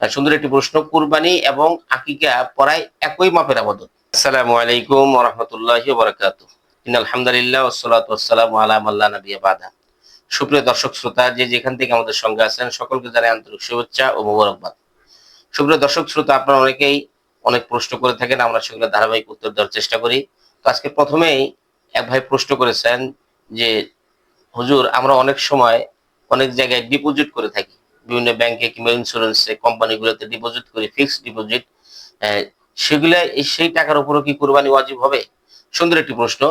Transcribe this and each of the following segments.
সুন্দর একটি প্রশ্ন, কুরবানি এবং আকিকা পড়ায় একই মাপের আবাদত আসসালামু আলাইকুম রহমতুল্লাহ বরকাত। আলহামদুলিল্লাহ ওসলাত ওসালাম আলাম আল্লাহ নবিয়া বাদা। সুপ্রিয় দর্শক শ্রোতা, যে যেখান থেকে আমাদের সঙ্গে আছেন, সকলকে জানাই আন্তরিক শুভেচ্ছা ও মোবারকবাদ। সুপ্রিয় দর্শক শ্রোতা, আপনারা অনেকেই অনেক প্রশ্ন করে থাকেন, আমরা সেগুলো ধারাবাহিক উত্তর দেওয়ার চেষ্টা করি। তো আজকে প্রথমেই এক ভাই প্রশ্ন করেছেন যে, হুজুর, আমরা অনেক সময় অনেক জায়গায় ডিপোজিট করে থাকি। বিভিন্ন ব্যাংকে কিংবা ইন্স্যুরেন্সে কোম্পানিগুলোতে ডিপোজিট করি ফিক্সড ডিপোজিট সেগুলো সেই টাকার উপরও কি কোরবানি ওয়াজিব হবে? সুন্দর একটি প্রশ্ন।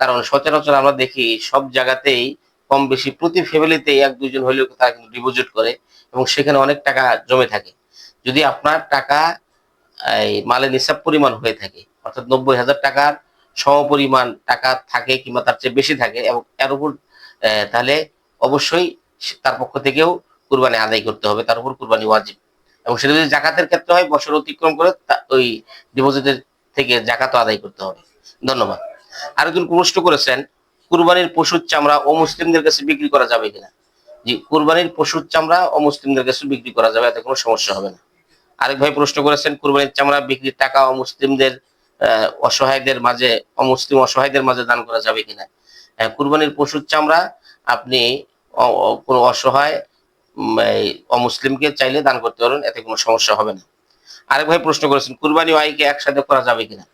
কারণ সচরাচর আমরা দেখি সব জায়গাতেই কম বেশি প্রতি ফ্যামিলিতে এক দুজন হলেও তারা কিন্তু ডিপোজিট করে এবং সেখানে অনেক টাকা জমে থাকে। যদি আপনার টাকা মালের নিসাব পরিমাণ হয়ে থাকে, অর্থাৎ নব্বই হাজার টাকার সমপরিমাণ টাকা থাকে কিংবা তার চেয়ে বেশি থাকে এবং এর উপর তাহলে অবশ্যই তার পক্ষ থেকেও কুরবানি আদায় করতে হবে তার উপর কুরবানি ওয়াজিব। এবং সেটা যদি জাকাতের ক্ষেত্রে হয় বছর অতিক্রম করে ওই ডিপোজিটের থেকে জাকাত আদায় করতে হবে। ধন্যবাদ। আরেকজন প্রশ্ন করেছেন কুরবানির পশুর চামড়া ও মুসলিমদের কাছে বিক্রি করা যাবে কিনা? জি কুরবানির পশুর চামড়া ও মুসলিমদের কাছে বিক্রি করা যাবে এতে কোনো সমস্যা হবে না। আরেক ভাই প্রশ্ন করেছেন কুরবানির চামড়া বিক্রির টাকা অমুসলিমদের আহ, অসহায়দের মাঝে অমুসলিম অসহায়দের মাঝে দান করা যাবে কিনা? আহ, কুরবানির পশুর চামড়া আপনি কোনো অসহায় অমুসলিমকে চাইলে দান করতে পারবেন এতে কোনো সমস্যা হবে না। আরেক ভাই প্রশ্ন করেছেন, কুরবানি ও আইকে একসাথে করা যাবে কিনা?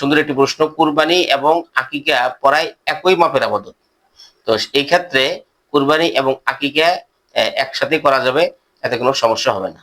সুন্দর একটি প্রশ্ন, কুরবানি এবং আকিকা পড়ায় একই মাপের আবাদত। তো এই ক্ষেত্রে কুরবানি এবং আকিকা একসাথে করা যাবে, এতে কোনো সমস্যা হবে না।